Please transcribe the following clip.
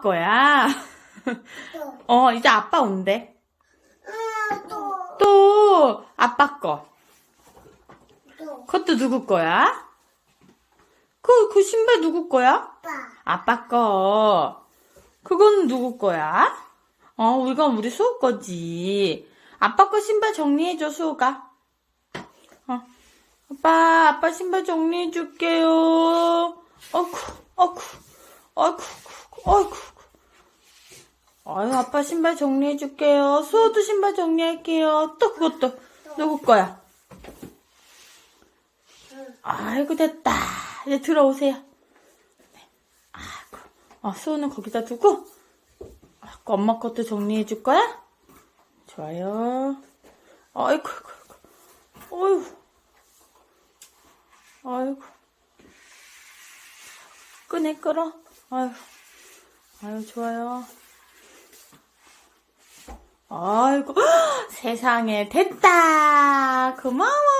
거야. 또. 어, 이제 아빠 온대. 아, 또. 또, 아빠 거. 또. 그것도 누구 거야? 그, 그 신발 누구 거야? 아빠. 아빠 거. 그건 누구 거야? 어, 이건 우리 수호 거지. 아빠 거 신발 정리해줘, 수호가. 어. 아빠, 아빠 신발 정리해줄게요. 어쿠, 어쿠, 어쿠, 어쿠. 아유, 아빠 신발 정리해 줄게요. 수호도 신발 정리할게요. 또 그것도 누구 거야? 아이고, 됐다. 이제 들어오세요. 아이고. 어, 수호는 거기다 두고, 아까 엄마 것도 정리해 줄 거야? 좋아요. 아이고, 아이고, 아이고. 아이고. 끄내, 끌어. 아이고. 아유, 좋아요. 아이고, 세상에, 됐다. 고마워.